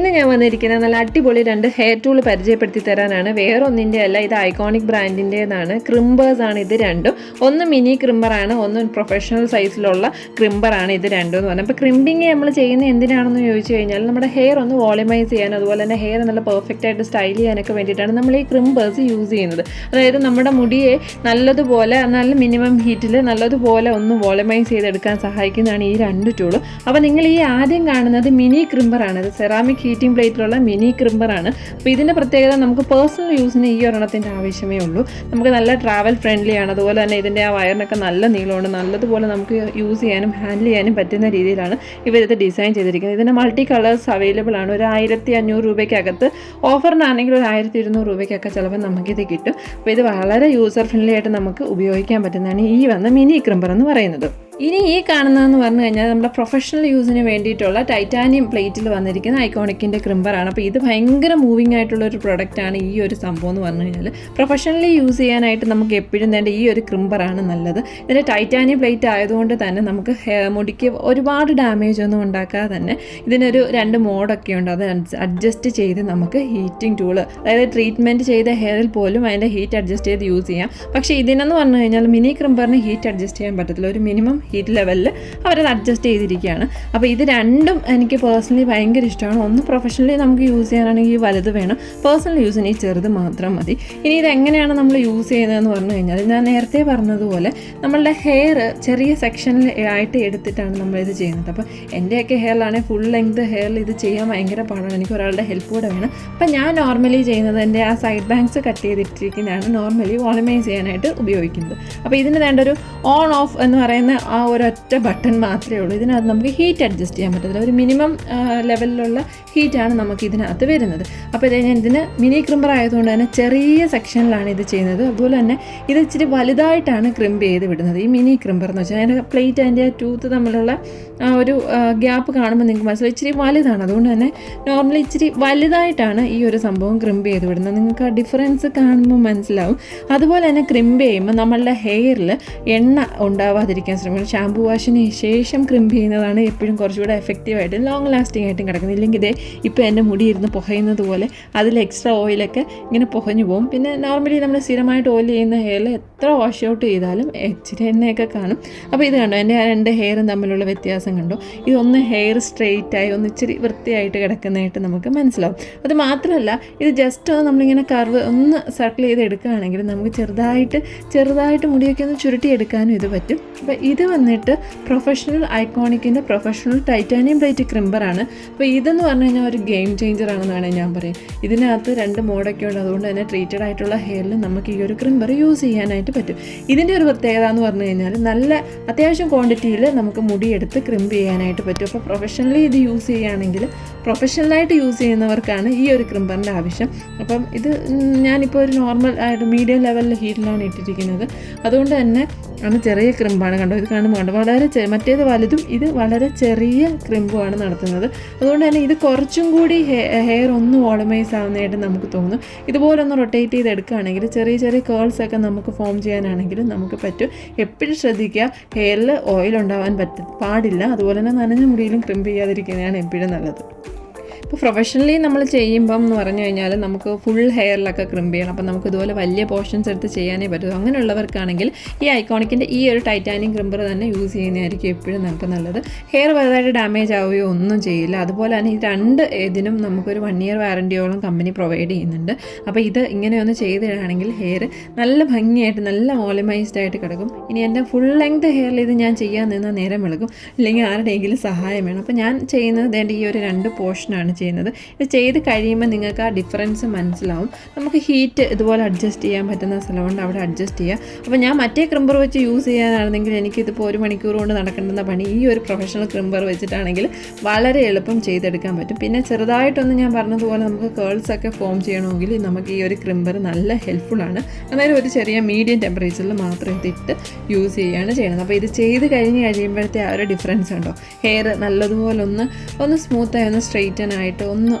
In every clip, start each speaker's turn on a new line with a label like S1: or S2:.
S1: ഇന്ന് ഞാൻ വന്നിരിക്കുന്നത് നല്ല അടിപൊളി രണ്ട് ഹെയർ ടൂൾ പരിചയപ്പെടുത്തി തരാനാണ്. വേറൊന്നിന്റെ അല്ല ഇത് ഐക്കോണിക് ബ്രാൻഡിന്റെതാണ് ക്രിംബേഴ്സ് ആണ് ഇത് രണ്ടും. ഒന്ന് മിനി ക്രിംബറാണ് ഒന്ന് പ്രൊഫഷണൽ സൈസിലുള്ള ക്രിംബറാണ് ഇത് രണ്ടും എന്ന് പറഞ്ഞാൽ അപ്പോൾ ക്രിമ്പിങ് നമ്മൾ ചെയ്യുന്ന എന്തിനാണെന്ന് ചോദിച്ചു കഴിഞ്ഞാൽ നമ്മുടെ ഹെയർ ഒന്ന് വോളിമൈസ് ചെയ്യാൻ അതുപോലെ തന്നെ ഹെയർ നല്ല പെർഫെക്റ്റ് ആയിട്ട് സ്റ്റൈൽ ചെയ്യാനൊക്കെ വേണ്ടിയിട്ടാണ് നമ്മൾ ഈ ക്രിംബേഴ്സ് യൂസ് ചെയ്യുന്നത്. അതായത് നമ്മുടെ മുടിയെ നല്ലതുപോലെ നല്ല മിനിമം ഹീറ്റിൽ നല്ലതുപോലെ ഒന്ന് വോളിമൈസ് ചെയ്തെടുക്കാൻ സഹായിക്കുന്നതാണ് ഈ രണ്ട് ടൂളും അപ്പോൾ നിങ്ങൾ ഈ ആദ്യം കാണുന്നത് മിനി ക്രിംബറാണ് അത് സെറാമിക് ഹീറ്റിംഗ് പ്ലേറ്റിലുള്ള മിനി ക്രിമ്പറാണ് അപ്പോൾ ഇതിന്റെ പ്രത്യേകത നമുക്ക് പേഴ്സണൽ യൂസിന് ഈ ഒരെണ്ണത്തിന്റെ ആവശ്യമേ ഉള്ളൂ. നമുക്ക് നല്ല ട്രാവൽ ഫ്രണ്ട്ലി ആണ്. അതുപോലെ തന്നെ ഇതിന്റെ ആ വയറിനൊക്കെ നല്ല നീളമുണ്ട്. നല്ലതുപോലെ നമുക്ക് യൂസ് ചെയ്യാനും ഹാൻഡിൽ ചെയ്യാനും പറ്റുന്ന രീതിയിലാണ് ഇവരിത് ഡിസൈൻ ചെയ്തിരിക്കുന്നത്. ഇതിന്റെ മൾട്ടി കളേഴ്സ് അവൈലബിൾ ആണ്. ഒരു ആയിരത്തി അഞ്ഞൂറ് രൂപയ്ക്കകത്ത്. ഓഫറിനാണെങ്കിൽ ഒരു ആയിരത്തി ഇരുന്നൂറ് രൂപയ്ക്കൊക്കെ ചിലപ്പോൾ നമുക്കിത് കിട്ടും. അപ്പോൾ ഇത് വളരെ യൂസർ ഫ്രണ്ട്ലി ആയിട്ട് നമുക്ക് ഉപയോഗിക്കാൻ പറ്റുന്നതാണ് ഈ വന്ന മിനി ക്രിംബർ എന്ന് പറയുന്നത്. ഇനി ഈ കാണുന്നതെന്ന് പറഞ്ഞു കഴിഞ്ഞാൽ നമ്മുടെ പ്രൊഫഷണൽ യൂസിന് വേണ്ടിയിട്ടുള്ള ടൈറ്റാനിയം പ്ലേറ്റിൽ വന്നിരിക്കുന്ന ഐക്കോണിക്കിന്റെ ക്രിമ്പറാണ് അപ്പോൾ ഇത് ഭയങ്കര മൂവിങ് ആയിട്ടുള്ള ഒരു പ്രൊഡക്റ്റാണ് ഈ ഒരു സംഭവം എന്ന് പറഞ്ഞു കഴിഞ്ഞാൽ പ്രൊഫഷണലി യൂസ് ചെയ്യാനായിട്ട് നമുക്ക് എപ്പോഴും വേണ്ട ഈ ഒരു ക്രിമ്പറാണ് നല്ലത്. ഇതിന്റെ ടൈറ്റാനിയം പ്ലേറ്റ് ആയതുകൊണ്ട് തന്നെ നമുക്ക് മുടിക്ക് ഒരുപാട് ഡാമേജ് ഒന്നും ഉണ്ടാക്കാതെ തന്നെ ഇതിനൊരു രണ്ട് മോഡൊക്കെ ഉണ്ട്. അത് അഡ്ജസ്റ്റ് ചെയ്ത് നമുക്ക് ഹീറ്റിംഗ് ടൂൾ അതായത് ട്രീറ്റ്മെന്റ് ചെയ്ത ഹെയറിൽ പോലും അതിന്റെ ഹീറ്റ് അഡ്ജസ്റ്റ് ചെയ്ത് യൂസ് ചെയ്യാം. പക്ഷേ ഇതിനെന്ന് പറഞ്ഞു കഴിഞ്ഞാൽ മിനി ക്രിമ്പറിന് ഹീറ്റ് അഡ്ജസ്റ്റ് ചെയ്യാൻ പറ്റത്തില്ല. ഒരു മിനിമം ഹീറ്റ് ലെവലിൽ അവരത് അഡ്ജസ്റ്റ് ചെയ്തിരിക്കുകയാണ്. അപ്പോൾ ഇത് രണ്ടും എനിക്ക് പേഴ്സണലി ഭയങ്കര ഇഷ്ടമാണ്. ഒന്ന് പ്രൊഫഷണലി നമുക്ക് യൂസ് ചെയ്യാനാണെങ്കിൽ ഈ വലുത് വേണം. പേഴ്സണൽ യൂസിന് ഈ ചെറുത് മാത്രം മതി. ഇനി ഇതെങ്ങനെയാണ് നമ്മൾ യൂസ് ചെയ്യുന്നതെന്ന് പറഞ്ഞു കഴിഞ്ഞാൽ ഞാൻ നേരത്തെ പറഞ്ഞതുപോലെ നമ്മളുടെ ഹെയർ ചെറിയ സെക്ഷനിൽ ആയിട്ട് എടുത്തിട്ടാണ് നമ്മളിത് ചെയ്യുന്നത്. അപ്പോൾ എന്റെയൊക്കെ ഹെയറിലാണെങ്കിൽ ഫുൾ ലെങ്ത് ഹെയറിൽ ഇത് ചെയ്യാൻ ഭയങ്കര പാടാണ്. എനിക്ക് ഒരാളുടെ ഹെൽപ്പ് കൂടെ വേണം. അപ്പം ഞാൻ നോർമലി ചെയ്യുന്നത് എന്റെ ആ സൈഡ് ബാങ്ക്സ് കട്ട് ചെയ്തിട്ടിരിക്കുന്നതാണ്. നോർമലി വോളിമൈസ് ചെയ്യാനായിട്ട് ഉപയോഗിക്കുന്നത്. അപ്പോൾ ഇതിന് വേണ്ട ഒരു ഓൺ ഓഫ് എന്ന് പറയുന്ന ആ ഒരൊറ്റ ബട്ടൺ മാത്രമേ ഉള്ളൂ. ഇതിനകത്ത് നമുക്ക് ഹീറ്റ് അഡ്ജസ്റ്റ് ചെയ്യാൻ പറ്റത്തില്ല. ഒരു മിനിമം ലെവലിലുള്ള ഹീറ്റാണ് നമുക്ക് ഇതിനകത്ത് വരുന്നത്. അപ്പോൾ ഞാൻ ഇതിന് മിനി ക്രിമ്പർ ആയതുകൊണ്ട് തന്നെ ചെറിയ സെക്ഷനിലാണ് ഇത് ചെയ്യുന്നത്. അതുപോലെ തന്നെ ഇത് ഇച്ചിരി വലുതായിട്ടാണ് ക്രിംബ് ചെയ്ത് വിടുന്നത്. ഈ മിനി ക്രിംബർ എന്ന് വെച്ചാൽ അതിന്റെ പ്ലേറ്റ് അതിന്റെ ടൂത്ത് തമ്മിലുള്ള ഒരു ഗ്യാപ്പ് കാണുമ്പോൾ നിങ്ങൾക്ക് മനസ്സിലായി ഇച്ചിരി വലുതാണ്. അതുകൊണ്ട് തന്നെ നോർമലി ഇച്ചിരി വലുതായിട്ടാണ് ഈ ഒരു സംഭവം ക്രിംബ് ചെയ്ത് വിടുന്നത്. നിങ്ങൾക്ക് ആ ഡിഫറൻസ് കാണുമ്പോൾ മനസ്സിലാവും. അതുപോലെ തന്നെ ക്രിംബ് ചെയ്യുമ്പോൾ നമ്മളുടെ ഹെയറിൽ എണ്ണ ഉണ്ടാവാതിരിക്കാൻ ശ്രമിക്കണം. ഷാമ്പു വാഷിന് ശേഷം ക്രിം ചെയ്യുന്നതാണ് എപ്പോഴും കുറച്ചുകൂടെ എഫക്റ്റീവായിട്ട് ലോങ് ലാസ്റ്റിംഗ് ആയിട്ടും കിടക്കുന്നത്. ഇല്ലെങ്കിൽ ഇതേ ഇപ്പോൾ എന്റെ മുടി ഇരുന്ന് പുകയുന്നത് പോലെ അതിൽ എക്സ്ട്രാ ഓയിലൊക്കെ ഇങ്ങനെ പുകഞ്ഞു പോകും പിന്നെ നോർമലി നമ്മൾ സ്ഥിരമായിട്ട് ഓയിൽ ചെയ്യുന്ന ഹെയറിൽ എത്ര വാഷ് ഔട്ട് ചെയ്താലും ഇച്ചിരി എണ്ണയൊക്കെ കാണും. അപ്പോൾ ഇത് കണ്ടോ എന്റെ ആ രണ്ട് ഹെയറും തമ്മിലുള്ള വ്യത്യാസം കണ്ടോ? ഇതൊന്ന് ഹെയർ സ്ട്രെയിറ്റായി ഒന്ന് ഇച്ചിരി വൃത്തിയായിട്ട് കിടക്കുന്നതായിട്ട് നമുക്ക് മനസ്സിലാവും. അത് മാത്രമല്ല ഇത് ജസ്റ്റ് ഒന്ന് നമ്മളിങ്ങനെ കർവ് ഒന്ന് സർക്കിൾ ചെയ്ത് എടുക്കുകയാണെങ്കിൽ നമുക്ക് ചെറുതായിട്ട് ചെറുതായിട്ട് മുടിയൊക്കെ ഒന്ന് ചുരുട്ടിയെടുക്കാനും ഇത് പറ്റും. അപ്പോൾ ഇത് വന്നിട്ട് പ്രൊഫഷണൽ ഐക്കോണിക്കിന്റെ പ്രൊഫഷണൽ ടൈറ്റാനിയം പ്ലേറ്റ് ക്രിമ്പറാണ് അപ്പോൾ ഇതെന്ന് പറഞ്ഞു കഴിഞ്ഞാൽ ഒരു ഗെയിം ചേഞ്ചർ ആണെന്ന് വേണേൽ ഞാൻ പറയും. ഇതിനകത്ത് രണ്ട് മോഡൊക്കെ ഉണ്ട്. അതുകൊണ്ട് തന്നെ ട്രീറ്റഡ് ആയിട്ടുള്ള ഹെയറിൽ നമുക്ക് ഈ ഒരു ക്രിമ്പർ യൂസ് ചെയ്യാനായിട്ട് പറ്റും. ഇതിന്റെ ഒരു പ്രത്യേകത എന്ന് പറഞ്ഞു കഴിഞ്ഞാൽ നല്ല അത്യാവശ്യം ക്വാണ്ടിറ്റിയിൽ നമുക്ക് മുടിയെടുത്ത് ക്രിമ്പ് ചെയ്യാനായിട്ട് പറ്റും. അപ്പോൾ പ്രൊഫഷണലി ഇത് യൂസ് ചെയ്യുകയാണെങ്കിൽ പ്രൊഫഷണലായിട്ട് യൂസ് ചെയ്യുന്നവർക്കാണ് ഈ ഒരു ക്രിമ്പറിന്റെ ആവശ്യം. അപ്പം ഇത് ഞാനിപ്പോൾ ഒരു നോർമൽ ആയിട്ട് മീഡിയം ലെവലിൽ ഹീറ്റിലാണ് ഇട്ടിരിക്കുന്നത്. അതുകൊണ്ട് തന്നെ ആണ് ചെറിയ ക്രിമ്പാണ് കണ്ടോ? ഇത് കാണുമ്പോൾ വേണ്ടത്. വളരെ മറ്റേത് വലുതും ഇത് വളരെ ചെറിയ ക്രിമ്പുമാണ് നടത്തുന്നത്. അതുകൊണ്ട് തന്നെ ഇത് കുറച്ചും കൂടി ഹെയർ ഒന്ന് വോളമൈസ് ആവുന്നതായിട്ട് നമുക്ക് തോന്നും. ഇതുപോലൊന്ന് റൊട്ടേറ്റ് ചെയ്ത് എടുക്കുകയാണെങ്കിൽ ചെറിയ ചെറിയ കേൾസ് ഒക്കെ നമുക്ക് ഫോം ചെയ്യാനാണെങ്കിലും നമുക്ക് പറ്റും. എപ്പോഴും ശ്രദ്ധിക്കുക ഹെയറിൽ ഓയിൽ ഉണ്ടാവാൻ പറ്റ പാടില്ല. അതുപോലെ തന്നെ നനഞ്ഞ മുടിയിലും ക്രിമ്പ് ചെയ്യാതിരിക്കുന്നതാണ് എപ്പോഴും നല്ലത്. ഇപ്പോൾ പ്രൊഫഷണലി നമ്മൾ ചെയ്യുമ്പം എന്ന് പറഞ്ഞു കഴിഞ്ഞാൽ നമുക്ക് ഫുൾ ഹെയറിലൊക്കെ ക്രിമ്പ് ചെയ്യണം. അപ്പം നമുക്ക് ഇതുപോലെ വലിയ പോർഷൻസ് എടുത്ത് ചെയ്യാനേ പറ്റൂ. അങ്ങനെയുള്ളവർക്കാണെങ്കിൽ ഈ ഐക്കോണിക്കിന്റെ ഈ ഒരു ടൈറ്റാനിയം ക്രിംബർ തന്നെ യൂസ് ചെയ്യുന്നതായിരിക്കും എപ്പോഴും നമുക്ക് നല്ലത്. ഹെയർ വലുതായിട്ട് ഡാമേജ് ആവുകയോ ഒന്നും ചെയ്യില്ല. അതുപോലെ തന്നെ ഈ രണ്ട് ഇതിനും നമുക്കൊരു വൺ ഇയർ വാറന്റിയോളം കമ്പനി പ്രൊവൈഡ് ചെയ്യുന്നുണ്ട്. അപ്പോൾ ഇത് ഇങ്ങനെയൊന്ന് ചെയ്തിടുകയാണെങ്കിൽ ഹെയർ നല്ല ഭംഗിയായിട്ട് നല്ല ഓളിമൈസ്ഡ് ആയിട്ട് കിടക്കും. ഇനി എന്റെ ഫുൾ ലെങ്ത് ഹെയറിൽ ഇത് ഞാൻ ചെയ്യാൻ നിന്നാൽ നേരം വെളുക്കും. ഇല്ലെങ്കിൽ ആരുടെയെങ്കിലും സഹായം വേണം. അപ്പോൾ ഞാൻ ചെയ്യുന്നത് എന്റെ ഈ ഒരു രണ്ട് പോർഷനാണ് ചെയ്യുന്നത്. ഇത് ചെയ്ത് കഴിയുമ്പോൾ നിങ്ങൾക്ക് ആ ഡിഫറൻസ് മനസ്സിലാവും. നമുക്ക് ഹീറ്റ് ഇതുപോലെ അഡ്ജസ്റ്റ് ചെയ്യാൻ പറ്റുന്ന സ്ഥലമുണ്ട്. അവിടെ അഡ്ജസ്റ്റ് ചെയ്യുക അപ്പോൾ ഞാൻ മറ്റേ ക്രിമ്പർ വെച്ച് യൂസ് ചെയ്യാനാണെങ്കിൽ എനിക്കിതിപ്പോൾ ഒരു മണിക്കൂർ കൊണ്ട് നടക്കേണ്ടുന്ന പണി ഈ ഒരു പ്രൊഫഷണൽ ക്രിമ്പർ വെച്ചിട്ടാണെങ്കിൽ വളരെ എളുപ്പം ചെയ്തെടുക്കാൻ പറ്റും. പിന്നെ ചെറുതായിട്ടൊന്ന് ഞാൻ പറഞ്ഞതുപോലെ നമുക്ക് കേൾസ് ഒക്കെ ഫോം ചെയ്യണമെങ്കിൽ നമുക്ക് ഈ ഒരു ക്രിമ്പർ നല്ല ഹെൽപ്ഫുള്ളാണ് അന്നേരം ഒരു ചെറിയ മീഡിയം ടെമ്പറേച്ചറിൽ മാത്രം ഇതിട്ട് യൂസ് ചെയ്യുകയാണ് ചെയ്യുന്നത്. അപ്പോൾ ഇത് ചെയ്ത് കഴിഞ്ഞ് കഴിയുമ്പോഴത്തെ ആ ഒരു ഡിഫറൻസ് ഉണ്ടോ? ഹെയർ നല്ലതുപോലെ ഒന്ന് ഒന്ന് സ്മൂത്തായി ഒന്ന് സ്ട്രെയിറ്റൻ ആയിട്ട് ആയിട്ട് ഒന്ന്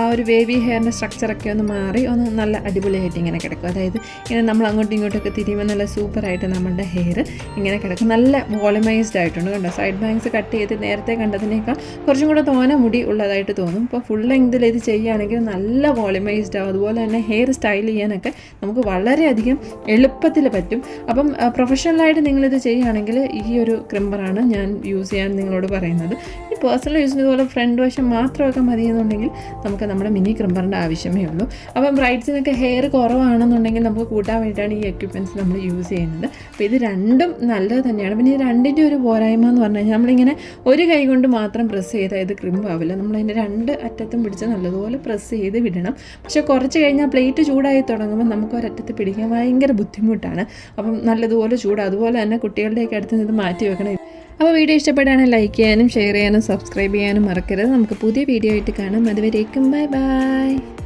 S1: ആ ഒരു വേവി ഹെയറിന്റെ സ്ട്രക്ചറൊക്കെ ഒന്ന് മാറി ഒന്ന് നല്ല അടിപൊളിയായിട്ട് ഇങ്ങനെ കിടക്കും. അതായത് ഇങ്ങനെ നമ്മൾ അങ്ങോട്ടും ഇങ്ങോട്ടൊക്കെ തിരിയുമ്പോൾ നല്ല സൂപ്പറായിട്ട് നമ്മുടെ ഹെയർ ഇങ്ങനെ കിടക്കും. നല്ല വോളിമൈസ്ഡ് ആയിട്ടുണ്ട് കണ്ടോ? സൈഡ് ബാങ്ക്സ് കട്ട് ചെയ്ത് നേരത്തെ കണ്ടതിനേക്കാൾ കുറച്ചും കൂടെ തോന മുടി ഉള്ളതായിട്ട് തോന്നും. ഇപ്പോൾ ഫുൾ ലെങ്തിൽ ഇത് ചെയ്യുകയാണെങ്കിൽ നല്ല വോളിമൈസ്ഡ് ആവും. അതുപോലെ തന്നെ ഹെയർ സ്റ്റൈൽ ചെയ്യാനൊക്കെ നമുക്ക് വളരെയധികം എളുപ്പത്തിൽ പറ്റും. അപ്പം പ്രൊഫഷണലായിട്ട് നിങ്ങളിത് ചെയ്യുകയാണെങ്കിൽ ഈ ഒരു ക്രിമ്പറാണ് ഞാൻ യൂസ് ചെയ്യാൻ നിങ്ങളോട് പറയുന്നത്. ഈ പേഴ്സണൽ യൂസിന് ഇതുപോലെ ഫ്രണ്ട് വശം മാത്രമൊക്കെ മതിയെന്നുണ്ടെങ്കിൽ നമുക്ക് നമ്മുടെ മിനി ക്രിമ്പറിന്റെ ആവശ്യമേ ഉള്ളൂ. അപ്പം ബ്രൈഡ്സിനൊക്കെ ഹെയർ കുറവാണെന്നുണ്ടെങ്കിൽ നമുക്ക് കൂട്ടാൻ വേണ്ടിയിട്ടാണ് ഈ എക്യുപ്മെന്റ്സ് നമ്മൾ യൂസ് ചെയ്യുന്നത്. അപ്പോൾ ഇത് രണ്ടും നല്ലത് തന്നെയാണ്. പിന്നെ രണ്ടിന്റെ ഒരു പോരായ്മ എന്ന് പറഞ്ഞു കഴിഞ്ഞാൽ നമ്മളിങ്ങനെ ഒരു കൈ കൊണ്ട് മാത്രം പ്രസ് ചെയ്താൽ ഇത് ക്രിമ്പ് ആവില്ല. നമ്മളതിന്റെ രണ്ട് അറ്റത്തും പിടിച്ച് നല്ലതുപോലെ പ്രസ് ചെയ്ത് വിടണം. പക്ഷേ കുറച്ച് കഴിഞ്ഞാൽ പ്ലേറ്റ് ചൂടായി തുടങ്ങുമ്പോൾ നമുക്ക് ഒരറ്റത്ത് പിടിക്കാൻ ഭയങ്കര ബുദ്ധിമുട്ടാണ്. അപ്പം നല്ലതുപോലെ ചൂട്. അതുപോലെ തന്നെ കുട്ടികളുടെയൊക്കെ അടുത്ത് നിന്ന് മാറ്റി വെക്കണം. അപ്പോൾ വീഡിയോ ഇഷ്ടപ്പെടുകയാണെങ്കിൽ ലൈക്ക് ചെയ്യാനും ഷെയർ ചെയ്യാനും സബ്സ്ക്രൈബ് ചെയ്യാനും മറക്കരുത്. നമുക്ക് പുതിയ വീഡിയോ ആയിട്ട് കാണാം. അതുവരേക്കും ബൈ ബൈ